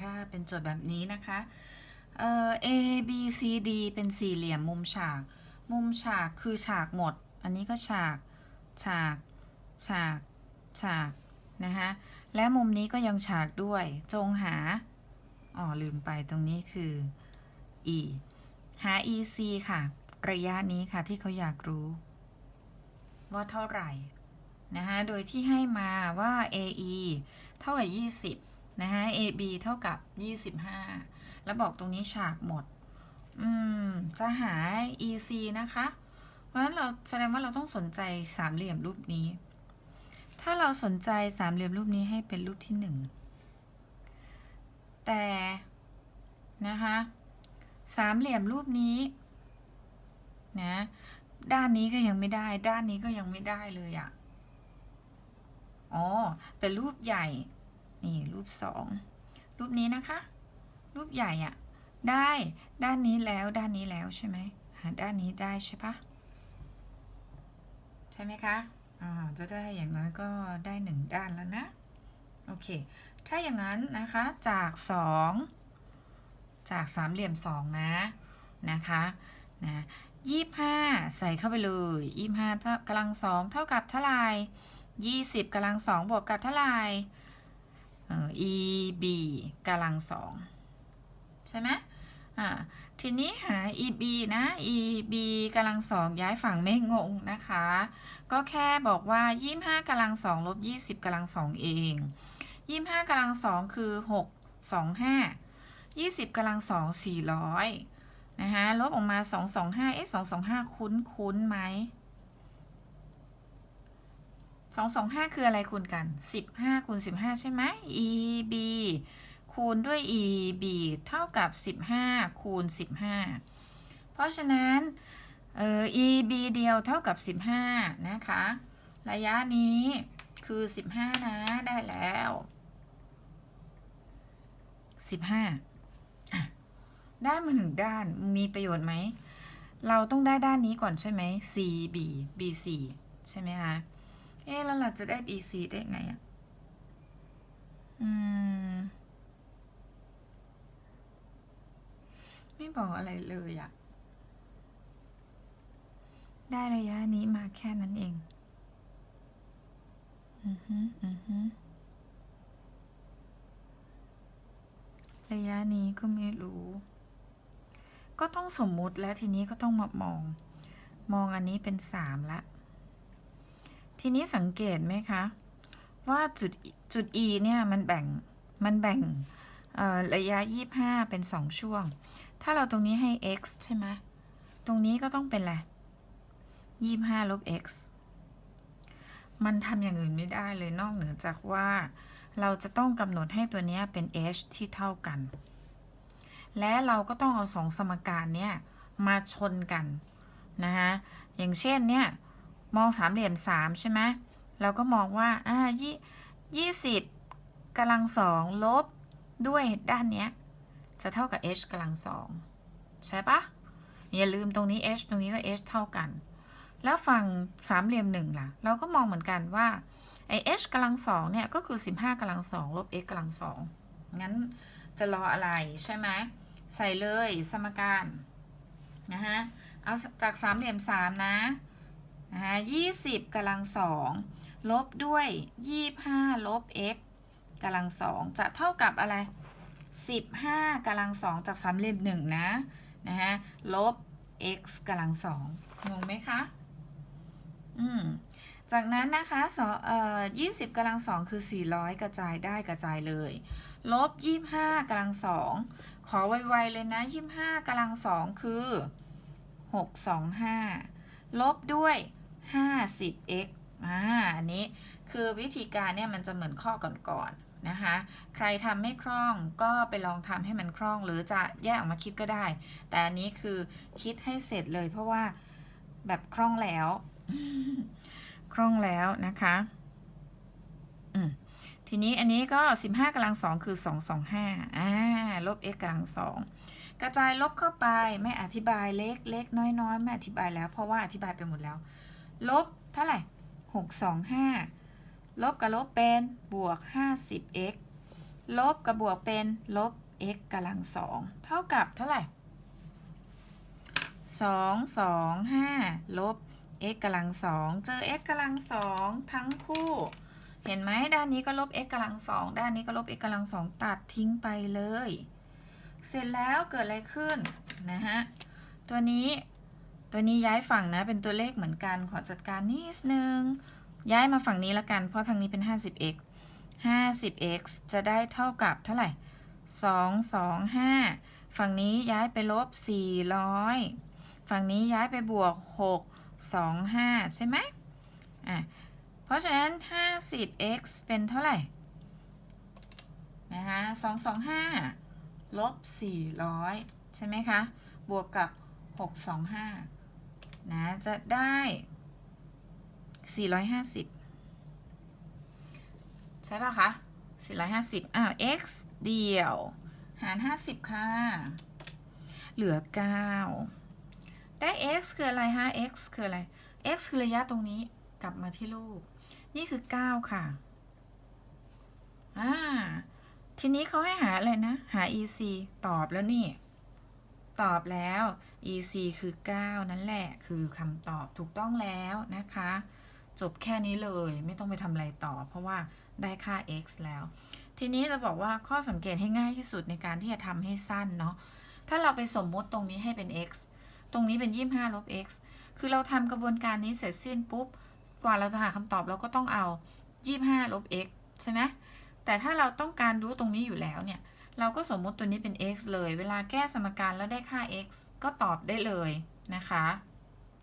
ถ้าเป็นโจทย์แบบนี้นะคะเอ่อ A B C D เป็นสี่เหลี่ยมมุมฉาก มุมฉากคือฉากหมด อันนี้ก็ฉาก ฉาก ฉาก ฉากนะคะและมุมนี้ก็ยังฉากด้วย จงหา อ๋อ ลืมไปตรงนี้คือ E หา EC ค่ะ ระยะนี้ค่ะที่เขาอยากรู้ ว่าเท่าไหร่นะคะโดยที่ให้มาว่า AE เท่ากับ20 นะคะ AB เท่ากับ 25 แล้วบอกตรงนี้ฉากหมด อืม จะหา EC นะคะ เพราะฉะนั้นเราแสดงว่าเราต้องสนใจสามเหลี่ยมรูปนี้ ถ้าเราสนใจสามเหลี่ยมรูปนี้ให้เป็นรูปที่หนึ่ง แต่ นะคะ สามเหลี่ยมรูปนี้ นะ ด้านนี้ก็ยังไม่ได้ ด้านนี้ก็ยังไม่ได้เลยอะอ๋อ แต่รูปใหญ่ นี่รูปสองรูปนี้นะคะ รูปใหญ่อะได้ด้านนี้แล้วด้านนี้แล้วใช่ไหมหาด้านนี้ได้ใช่ปะใช่ไหมคะอ่าจะได้อย่างน้อยก็ได้หนึ่งด้านแล้วนะ โอเค ถ้าอย่างนั้นนะคะจากสองจากสามเหลี่ยมสองนะนะคะนะยี่ห้าใส่เข้าไปเลยยี่ห้ากำลังสองเท่ากับเท่าไหร่ยี่สิบกำลังสองบวกกับเท่าไหร่ e b กำลังสองใช่ไหมอ่าทีนี้หา e b นะ e b กำลังสองย้ายฝั่งไม่งงนะคะ ก็แค่บอกว่ายี่ห้ากำลังสองลบยี่สิบกำลังสองเองยี่ห้ากำลังสองคือหกสองห้ายี่สิบกำลังสองสี่ร้อยนะคะลบออกมา 225เอ๊ะ225 คุ้นคุ้นไหม 225คืออะไรคูณกัน15คูณ15ใช่ไหม EB คูณด้วย EB เท่ากับ15คูณ15เพราะฉะนั้นเออ EB เดียวเท่ากับ15นะคะ ระยะนี้คือ15นะได้แล้ว15อะได้มาหนึ่งด้านมีประโยชน์ไหม เราต้องได้ด้านนี้ก่อนใช่ไหม CB BC ใช่ไหมคะ เอ๊ะแล้วเราจะได้ BC ได้ไงอะ อืม ไม่บอกอะไรเลยอะ ได้ระยะนี้มาแค่นั้นเอง อือฮึอือฮึระยะนี้ก็ไม่รู้ ก็ต้องสมมุติแล้วทีนี้ก็ต้องมามอง มองอันนี้เป็นสามละ ทีนี้สังเกตไหมคะ ว่าจุดจุด e เนี่ยมันแบ่งมันแบ่งเอ่อระยะ 25 เป็น 2 ช่วง ถ้าเราตรงนี้ให้ x ใช่ไหมตรงนี้ก็ต้องเป็นอะไร25 ลบ x มันทำอย่างอื่นไม่ได้เลยนอกเหนือจากว่าเราจะต้องกำหนดให้ตัวนี้เป็น h ที่เท่ากัน และเราก็ต้องเอาสองสมการเนี่ยมาชนกัน นะคะอย่างเช่นเนี่ย มองสามเหลี่ยมสามใช่ไหมเราก็มองว่าอ่ายี่ยี่สิบกำลังสองลบด้วยด้านเนี้ยจะเท่ากับ h กำลังสองใช่ปะอย่าลืมตรงนี้ h ตรงนี้ก็ h เท่ากัน แล้วฝั่งสามเหลี่ยมหนึ่งล่ะ เราก็มองเหมือนกันว่าไอ h กำลังสองเนี่ยก็คือ 15กำลังสองลบ x กำลังสองงั้นจะรออะไรใช่ไหมใส่เลยสมการนะฮะเอาจากสามเหลี่ยมสามนะ นะฮะยี่สิบกำลังสองลบด้วยยี่ห้าลบ x กำลังสองจะเท่ากับอะไรสิบห้ากำลังสองจากสามเหลี่ยมหนึ่งนะนะฮะลบ x กำลังสองงงไหมคะ อืมจากนั้นนะคะสอเอ่อยี่สิบกำลังสองคือสี่ร้อยกระจายได้กระจายเลย ลบยี่ห้ากำลังสอง ขอไวๆเลยนะยี่ห้ากำลังสองคือหกสองห้าลบด้วย ห้าสิบ x อ่าอันนี้คือวิธีการเนี่ยมันจะเหมือนข้อก่อนๆนะคะ ใครทำไม่คล่องก็ไปลองทำให้มันคล่อง หรือจะแยกออกมาคิดก็ได้ แต่อันนี้คือคิดให้เสร็จเลยเพราะว่าแบบคล่องแล้ว คล่องแล้วนะคะทีนี้อันนี้ก็ 15กำลังสองคือ 225อ่าลบ x กำลังสองกระจายลบเข้าไปไม่อธิบายเล็กเล็กน้อยน้อยไม่อธิบายแล้ว เพราะว่าอธิบายไปหมดแล้ว ลบเท่าไหร่ 625 ลบกับลบเป็นบวก 50x ลบกับบวกเป็นลบ x กำลังสองเท่ากับเท่าไหร่สองสองห้าลบ x กำลังสองเจอ x กำลังสองทั้งคู่ เห็นไหมด้านนี้ก็ลบ x กำลังสองด้านนี้ก็ลบ x กำลังสองตัดทิ้งไปเลย เสร็จแล้วเกิดอะไรขึ้นนะฮะ ตัวนี้ ตัวนี้ย้ายฝั่งนะ เป็นตัวเลขเหมือนกัน ขอจัดการนิดนึง ย้ายมาฝั่งนี้ละกัน เพราะทางนี้เป็น 50x 50x จะได้เท่ากับเท่าไหร่ 2 2 5 ฝั่งนี้ย้ายไปลบ 400 ฝั่งนี้ย้ายไปบวก 6 2 5 ใช่ไหมอะ เพราะฉะนั้น 50x เป็นเท่าไหร่ นะคะ225 ลบ 400 ใช่ไหมคะ บวกกับ 625 นะจะได้ 450 ใช่ป่ะคะ 450อ้าว x เดียว หาร 50 ค่ะ เหลือ 9 ได้ x คืออะไรฮะ x คืออะไร x คือระยะตรงนี้กลับมาที่รูป นี่คือ 9 ค่ะ อ่า ทีนี้เขาให้หาอะไรนะ หา EC ตอบแล้วนี่ ตอบแล้ว EC คือ 9 นั่นแหละคือคำตอบถูกต้องแล้วนะคะ จบแค่นี้เลยไม่ต้องไปทำอะไรต่อ เพราะว่าได้ค่า x แล้ว ทีนี้จะบอกว่าข้อสังเกตให้ง่ายที่สุดในการที่จะทำให้สั้นเนาะถ้าเราไปสมมติตรงนี้ให้เป็น x ตรงนี้เป็น 25ลบ x คือเราทำกระบวนการนี้เสร็จสิ้นปุ๊บ กว่าเราจะหาคำตอบเราก็ต้องเอา 25ลบ x ใช่ไหมแต่ถ้าเราต้องการรู้ตรงนี้อยู่แล้วเนี่ย เราก็สมมติตัวนี้เป็น x เลย เวลาแก้สมการแล้วได้ค่า x ก็ตอบได้เลยนะคะ